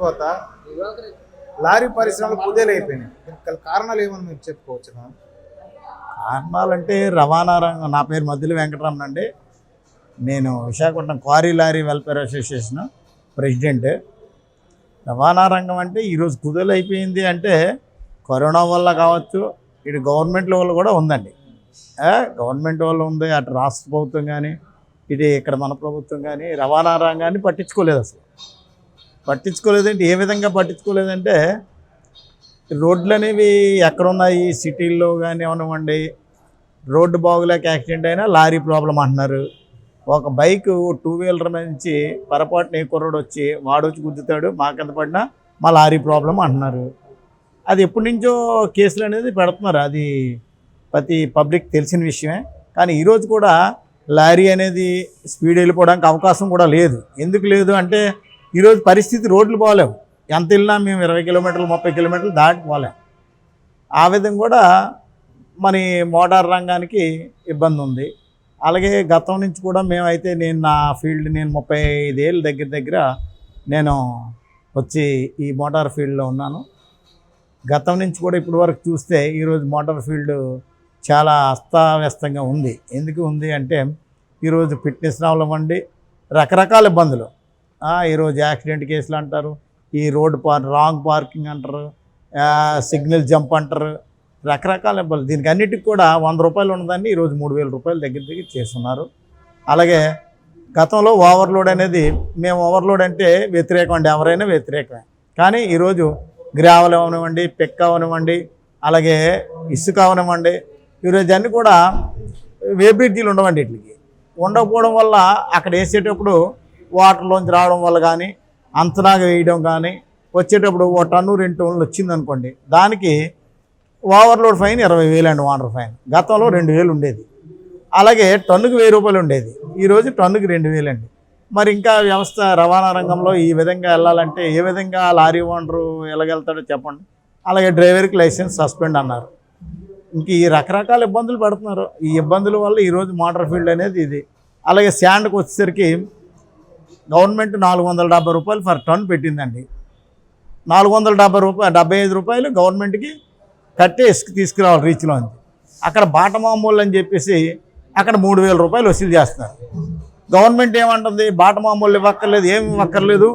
తర్వాత లారీ పరిశ్రమలు కుదేలైపోయినాయి. దీనికి గల కారణాలు ఏమని మీరు చెప్పుకోవచ్చు కారణాలంటే రవాణా రంగం. నా పేరు మధ్యలో వెంకటరమణ అండి. నేను Visakhapatnam quarry lorry welfare association president. రవాణా రంగం అంటే ఈరోజు కుదులైపోయింది అంటే కరోనా వల్ల కావచ్చు ఇటు గవర్నమెంట్ వల్ల కూడా ఉందండి. గవర్నమెంట్ వల్ల ఉంది అటు రాష్ట్ర ప్రభుత్వం కానీ ఇది ఇక్కడ మన ప్రభుత్వం కానీ రవాణా రంగాన్ని పట్టించుకోలేదు అసలు. పట్టించుకోలేదంటే ఏ విధంగా పట్టించుకోలేదంటే రోడ్లు అనేవి ఎక్కడున్నాయి? సిటీల్లో కానీ అవనివ్వండి రోడ్డు బాగులేక యాక్సిడెంట్ అయినా లారీ ప్రాబ్లం అంటున్నారు. ఒక బైక్ టూ వీలర్ నుంచి పొరపాటున ఏ కుర్రోడు వచ్చి వాడు వచ్చి గుద్దుతాడు మా కింద పడినా మా లారీ ప్రాబ్లం అంటున్నారు. అది ఎప్పటి నుంచో కేసులు అనేది పెడుతున్నారు. అది ప్రతి పబ్లిక్ తెలిసిన విషయమే. కానీ ఈరోజు కూడా లారీ అనేది స్పీడ్ వెళ్ళిపోవడానికి అవకాశం కూడా లేదు. ఎందుకు లేదు అంటే ఈరోజు పరిస్థితి రోడ్లు పోలేవు. ఎంత వెళ్ళినా మేము ఇరవై కిలోమీటర్లు ముప్పై కిలోమీటర్లు దాటి పోలేం. ఆ విధంగా కూడా మన మోటార్ రంగానికి ఇబ్బంది ఉంది. అలాగే గతం నుంచి కూడా మేమైతే నేను నా ఫీల్డ్ నేను ముప్పై ఐదేళ్ళ దగ్గర దగ్గర నేను వచ్చి ఈ మోటార్ ఫీల్డ్లో ఉన్నాను. గతం నుంచి కూడా ఇప్పటి వరకు చూస్తే ఈరోజు మోటార్ ఫీల్డ్ చాలా అస్తావ్యస్తంగా ఉంది. ఎందుకు ఉంది అంటే ఈరోజు ఫిట్నెస్ అవ్వనివ్వండి రకరకాల ఇబ్బందులు. ఈరోజు యాక్సిడెంట్ కేసులు అంటారు ఈ రోడ్ పార్ రాంగ్ పార్కింగ్ అంటారు సిగ్నల్ జంప్ అంటారు రకరకాల ఇబ్బందులు. దీనికి అన్నిటికి కూడా వంద రూపాయలు ఉన్నదాన్ని ఈరోజు మూడు వేల రూపాయలు దగ్గర దగ్గర చేస్తున్నారు. అలాగే గతంలో ఓవర్లోడ్ అనేది మేము ఓవర్లోడ్ అంటే వ్యతిరేకం అండి ఎవరైనా వ్యతిరేకమే. కానీ ఈరోజు గ్రావెల్ అవనివ్వండి పిక్ అవనివ్వండి అలాగే ఇసుక అవనివ్వండి ఈరోజు అన్నీ కూడా వేబ్రిడ్జీలు ఉండవండి వీటికి. ఉండకపోవడం వల్ల అక్కడ వేసేటప్పుడు వాటర్లోంచి రావడం వల్ల కానీ అంతనాగా వేయడం కానీ వచ్చేటప్పుడు ఓ టన్ను రెండు టన్నులు వచ్చిందనుకోండి దానికి ఓవర్లోడ్ ఫైన్ ఇరవై వేలు అండి వాటర్ ఫైన్. గతంలో రెండు వేలు ఉండేది. అలాగే టన్నుకు వెయ్యి రూపాయలు ఉండేది. ఈరోజు టన్నుకి రెండు వేలండి మరి ఇంకా వ్యవస్థ రవాణా రంగంలో ఈ విధంగా వెళ్ళాలంటే ఏ విధంగా లారీ ఓనరు వెళ్ళగలుగుతాడో చెప్పండి. అలాగే డ్రైవర్కి లైసెన్స్ సస్పెండ్ అన్నారు. ఇంక ఈ రకరకాల ఇబ్బందులు పడుతున్నారు. ఈ ఇబ్బందుల వల్ల ఈరోజు మోటార్ ఫీల్డ్ అనేది ఇది. అలాగే శాండ్కి వచ్చేసరికి గవర్నమెంట్ నాలుగు వందల డెబ్బై రూపాయలు ఫర్ టన్ పెట్టిందండి. నాలుగు వందల డెబ్బై రూపాయలు డెబ్బై ఐదు రూపాయలు గవర్నమెంట్కి కట్టే ఇసుక తీసుకురావాలి అని అక్కడ బాట మామూలు అని చెప్పేసి అక్కడ మూడు వేల రూపాయలు వసూలు చేస్తారు గవర్నమెంట్ ఏమంటుంది? బాట మామూలు ఇవ్వక్కర్లేదు ఏమి ఇవ్వక్కర్లేదు.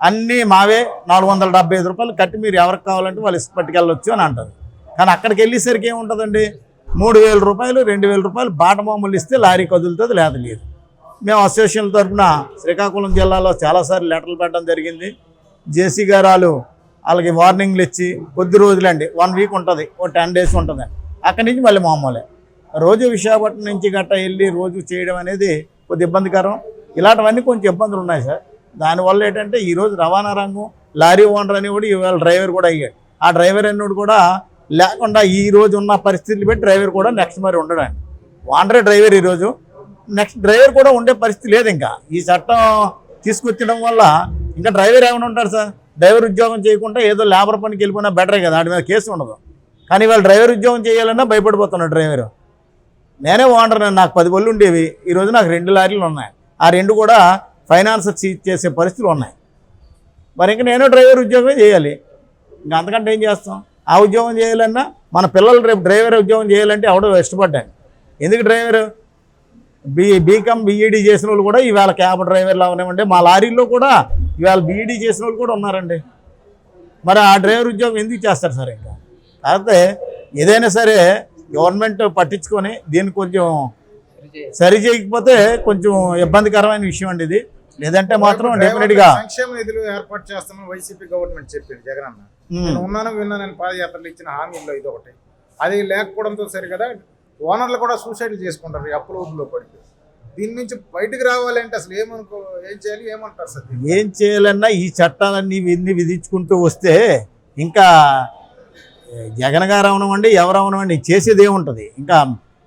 అన్నీ మావే నాలుగు వందల డెబ్బై ఐదు రూపాయలు కట్టి మీరు ఎవరికి కావాలంటే వాళ్ళు ఇసుక పట్టుకెళ్ళొచ్చు అని అంటారు. కానీ అక్కడికి వెళ్ళేసరికి ఏముంటుందండి? మూడు వేల రూపాయలు రెండు వేల రూపాయలు బాట మామూలు ఇస్తే లారీ కదులుతుంది లేదు లేదు. మేము అసోసియేషన్ తరఫున శ్రీకాకుళం జిల్లాలో చాలాసార్లు లెటర్లు పెట్టడం జరిగింది. జేసీ గారాలు వాళ్ళకి వార్నింగ్లు ఇచ్చి కొద్ది రోజులండి వన్ వీక్ ఉంటుంది ఓ టెన్ డేస్ ఉంటుంది. అక్కడి నుంచి మళ్ళీ మామూలే రోజు విశాఖపట్నం నుంచి గట్ట వెళ్ళి రోజు చేయడం అనేది కొద్ది ఇబ్బందికరం. ఇలాంటివన్నీ కొంచెం ఇబ్బందులు ఉన్నాయి సార్. దానివల్ల ఏంటంటే ఈరోజు రవాణా రంగం లారీ ఓనర్ అని కూడా ఇవాళ డ్రైవర్ కూడా అయ్యాడు. ఆ డ్రైవర్ అన్నోడు కూడా లేకుండా ఈ రోజు ఉన్న పరిస్థితులు బట్టి డ్రైవర్ కూడా నెక్స్ట్ మరి ఉండడానికి వాండరే డ్రైవర్ ఈరోజు నెక్స్ట్ డ్రైవర్ కూడా ఉండే పరిస్థితి లేదు ఇంకా. ఈ చట్టం తీసుకొచ్చడం వల్ల ఇంకా డ్రైవర్ ఏమైనా ఉంటారు సార్? డ్రైవర్ ఉద్యోగం చేయకుండా ఏదో లేబర్ పనికి వెళ్ళిపోయినా బెటరే కదా వాటి మీద కేసు ఉండదు. కానీ వాళ్ళు డ్రైవర్ ఉద్యోగం చేయాలన్నా భయపడిపోతున్నాడు డ్రైవర్ నేనే ఓనర్ నాకు పది బళ్ళు ఉండేవి. ఈరోజు నాకు రెండు లారీలు ఉన్నాయి. ఆ రెండు కూడా ఫైనాన్స్ సీజ్ చేసే పరిస్థితులు ఉన్నాయి. మరి ఇంకా నేను డ్రైవర్ ఉద్యోగమే చేయాలి. ఇంకా అంతకంటే ఏం చేస్తాం? ఆ ఉద్యోగం చేయాలన్నా మన పిల్లలు రేపు డ్రైవర్ ఉద్యోగం చేయాలంటే ఎవడో ఇష్టపడ్డాను ఎందుకు డ్రైవరు బీ బీకామ్ బీఈడీ చేసిన వాళ్ళు కూడా ఇవాళ క్యాబ్ డ్రైవర్లు అవనివ్వండి మా లారీల్లో కూడా ఇవాళ బీఈడీ చేసిన వాళ్ళు కూడా ఉన్నారండి. మరి ఆ డ్రైవర్ ఉద్యోగం ఎందుకు చేస్తారు సార్ ఇంకా? కాకపోతే ఏదైనా సరే గవర్నమెంట్ పట్టించుకొని దీన్ని కొంచెం సరి చేయకపోతే కొంచెం ఇబ్బందికరమైన విషయం అండి ఇది. లేదంటే మాత్రం డెఫినెట్గా సంక్షేమ నిధులు ఏర్పాటు చేస్తామని వైసీపీ గవర్నమెంట్ చెప్పింది జగన్ అన్న. నేను ఉన్నాను విన్నానని పాదయాత్రలు ఇచ్చిన హామీల్లో ఇది ఒకటి అది లేకపోవడంతో సరి కదా ఓనర్లు కూడా సూసైడ్ చేసుకుంటారు ఈ అప్పుల ఊబిలో పడి దీని నుంచి బయటకు రావాలంటే అసలు ఏమనుకో ఏం చేయాలి ఏమంటారు సార్? ఏం చేయాలన్నా ఈ చట్టాలన్నీ ఇన్ని విధించుకుంటూ వస్తే ఇంకా జగన్ గారు అవనమండి ఎవరు అవనమండి చేసేది ఏముంటుంది? ఇంకా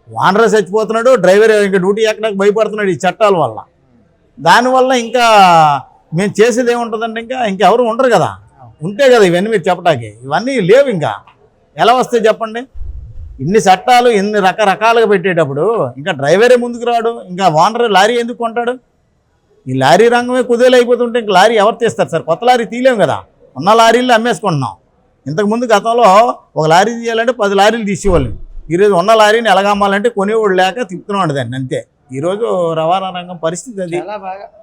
వానర్ చచ్చిపోతున్నాడు డ్రైవర్ ఇంకా డ్యూటీ ఎక్కడానికి భయపడుతున్నాడు ఈ చట్టాల వల్ల. దానివల్ల ఇంకా మేము చేసేది ఏముంటుందండి ఇంకా? ఇంకెవరు ఉండరు కదా. ఉంటే కదా ఇవన్నీ మీరు చెప్పడానికి ఇవన్నీ లేవు ఇంకా. ఎలా వస్తాయి చెప్పండి? ఇన్ని చట్టాలు ఇన్ని రకరకాలుగా పెట్టేటప్పుడు ఇంకా డ్రైవరే ముందుకు రాడు ఇంకా ఓనర్ లారీ ఎందుకు కొంటాడు? ఈ లారీ రంగమే కుదేలు అయిపోతుంటే ఇంక లారీ ఎవరు తీస్తారు సార్? కొత్త లారీ తీయలేం కదా? ఉన్న లారీలు అమ్మేసుకుంటున్నాం. ఇంతకుముందు గతంలో ఒక లారీ తీయాలంటే పది లారీలు తీసేవాళ్ళు. ఈరోజు ఉన్న లారీని ఎలాగమ్మాలంటే కొనేవాడు లేక తిప్పుతున్నాడు దాన్ని అంతే. ఈరోజు రవాణా రంగం పరిస్థితి అది.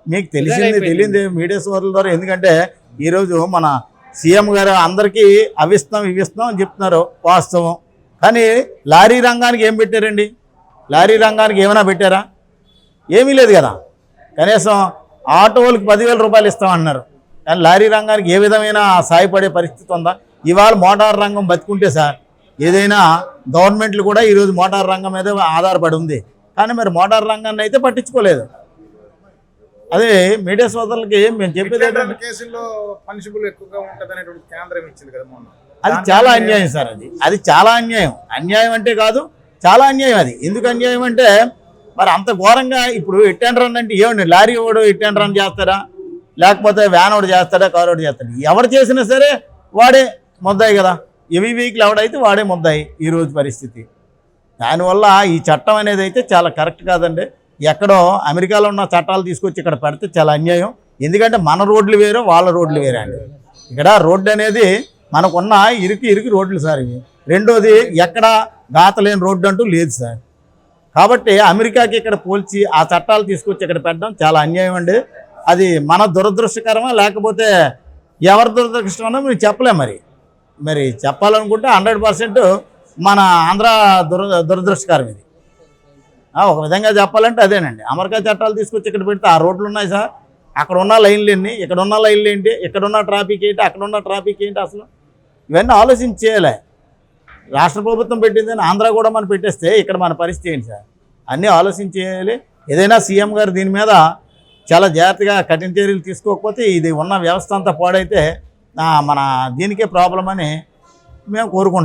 మీకు తెలిసింది. తెలియదు మీడియా సోదరుల ద్వారా. ఎందుకంటే ఈరోజు మన సీఎం గారు అందరికీ అవిస్తాం ఇవిస్తాం అని చెప్తున్నారు వాస్తవం. కానీ లారీ రంగానికి ఏం పెట్టారండి? లారీ రంగానికి ఏమైనా పెట్టారా? ఏమీ లేదు కదా. కనీసం ఆటోలకు పదివేల రూపాయలు ఇస్తామన్నారు. కానీ లారీ రంగానికి ఏ విధమైన సాయపడే పరిస్థితి ఉందా? ఇవాళ మోటార్ రంగం బతుకుంటే సార్ ఏదైనా గవర్నమెంట్లు కూడా ఈరోజు మోటార్ రంగం మీద ఆధారపడి ఉంది. కానీ మరి మోటార్ రంగాన్ని అయితే పట్టించుకోలేదు. అదే మీడియా సోదరులకి మేము చెప్పేది కేసుల్లో పనిషిబుల్ ఎక్కువగా ఉంటుంది అనేటువంటి కేంద్రం ఇచ్చింది కదా మొన్న. అది చాలా అన్యాయం. సార్ అది. అది చాలా అన్యాయం. అన్యాయం అంటే కాదు చాలా అన్యాయం అది. ఎందుకు అన్యాయం అంటే మరి అంత ఘోరంగా ఇప్పుడు ఇట్టెండ్ రన్ అంటే ఏమండి? లారీ వాడు ఇట్టెండ్ రన్ చేస్తాడా? లేకపోతే వ్యాన్ ఒకటి చేస్తాడా? కారు ఒకటి చేస్తాడా? ఎవరు చేసినా సరే వాడే ముద్దాయి కదా. హెవీ వెహికల్ ఎవడైతే వాడే ముద్దాయి ఈరోజు పరిస్థితి. దానివల్ల ఈ చట్టం అనేది అయితే చాలా కరెక్ట్ కాదండి. ఎక్కడో అమెరికాలో ఉన్న చట్టాలు తీసుకొచ్చి ఇక్కడ పెడితే చాలా అన్యాయం. ఎందుకంటే మన రోడ్లు వేరు వాళ్ళ రోడ్లు వేరే అండి. ఇక్కడ రోడ్డు అనేది మనకున్న ఇరికి ఇరుకి రోడ్లు సార్ ఇవి. రెండోది ఎక్కడ గాతలేని రోడ్డు అంటూ లేదు సార్. కాబట్టి అమెరికాకి ఇక్కడ పోల్చి ఆ చట్టాలు తీసుకొచ్చి ఇక్కడ పెట్టడం చాలా అన్యాయం అండి. అది మన దురదృష్టకరమా లేకపోతే ఎవరి దురదృష్టమో మీరు చెప్పలేం మరి. మరి చెప్పాలనుకుంటే హండ్రెడ్ పర్సెంట్ మన ఆంధ్ర దుర దురదృష్టకరం ఇది. ఒక విధంగా చెప్పాలంటే అదేనండి. అమెరికా చట్టాలు తీసుకొచ్చి ఇక్కడ పెడితే ఆ రోడ్లు ఉన్నాయి సార్. అక్కడ ఉన్న లైన్లు ఎన్ని? ఇక్కడ ఉన్న లైన్లు ఏంటి? ఇక్కడ ఉన్న ట్రాఫిక్ ఏంటి? అక్కడ ఉన్న ట్రాఫిక్ ఏంటి అసలు? ఇవన్నీ ఆలోచించి చేయలే. రాష్ట్ర ప్రభుత్వం పెట్టిందని ఆంధ్ర కూడా మనం పెట్టేస్తే ఇక్కడ మన పరిస్థితి ఏంటి సార్? అన్నీ ఆలోచించి చేయాలి. ఏదైనా సీఎం గారు దీని మీద చాలా జాగ్రత్తగా కఠిన చర్యలు తీసుకోకపోతే ఇది ఉన్న వ్యవస్థ అంతా పాడైతే మన దీనికే ప్రాబ్లం అని మేము కోరుకుంటాం